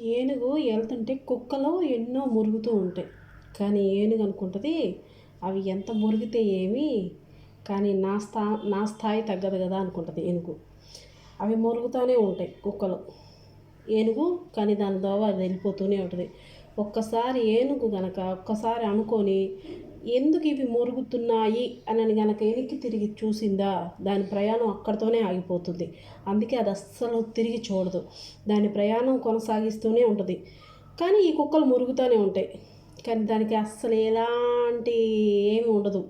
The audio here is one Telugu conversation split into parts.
ఏనుగు వెళ్తుంటే కుక్కలో ఎన్నో మురుగుతూ ఉంటాయి. కానీ ఏనుగు అనుకుంటుంది అవి ఎంత మురిగితే ఏమి? కానీ నా స్థా నా స్థాయి తగ్గదు కదా అనుకుంటుంది ఏనుగు. అవి మురుగుతూనే ఉంటాయి కుక్కలు. ఏనుగు కానీ దాని దోవ అది వెళ్ళిపోతూనే ఉంటుంది. ఒక్కసారి ఏనుగు గనక ఒక్కసారి అనుకొని ఎందుకు ఇవి మురుగుతున్నాయి అని గనక వెనక్కి తిరిగి చూసిందా? దాని ప్రయాణం అక్కడితోనే ఆగిపోతుంది. అందుకే అది అస్సలు తిరిగి చూడదు. దాని ప్రయాణం కొనసాగిస్తూనే ఉంటుంది. కానీ ఈ కుక్కలు మురుగుతూనే ఉంటాయి. కానీ దానికి అస్సలు ఎలాంటి ఏమి ఉండదు.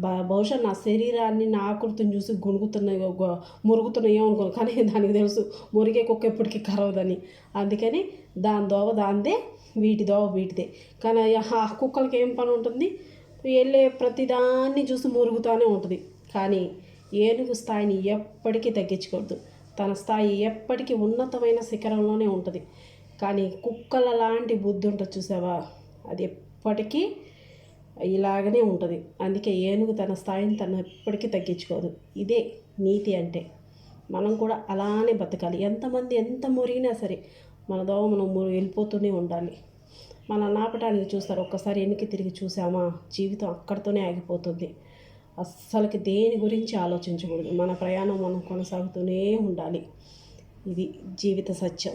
బహుశా నా శరీరాన్ని నా ఆకృతిని చూసి గొణుగుతున్నాయి మురుగుతున్నాయో అనుకోను. కానీ దానికి తెలుసు మురిగే కుక్క ఎప్పటికీ కరవదని. అందుకని దాని దోవ దాందే వీటి దోవ వీటిదే. కానీ ఆ కుక్కలకి ఏం పని ఉంటుంది? వెళ్ళే ప్రతిదాన్ని చూసి మురుగుతూనే ఉంటుంది. కానీ ఏనుగు స్థాయిని ఎప్పటికీ తగ్గించకూడదు. తన స్థాయి ఎప్పటికీ ఉన్నతమైన శిఖరంలోనే ఉంటుంది. కానీ కుక్కల లాంటి బుద్ధి ఉంటుంది చూసావా? అది ఎప్పటికీ ఇలాగనే ఉంటుంది. అందుకే ఏనుగు తన స్థాయిని తను ఎప్పటికీ తగ్గించుకోదు. ఇదే నీతి అంటే. మనం కూడా అలానే బతకాలి. ఎంతమంది ఎంత మురిగినా సరే మన దోవ మనం వెళ్ళిపోతూనే ఉండాలి. మన నాపటానికి చూస్తారు. ఒక్కసారి వెనక్కి తిరిగి చూసామా? జీవితం అక్కడితోనే ఆగిపోతుంది. అస్సలకి దేని గురించి ఆలోచించకూడదు. మన ప్రయాణం మనం కొనసాగుతూనే ఉండాలి. ఇది జీవిత సత్యం.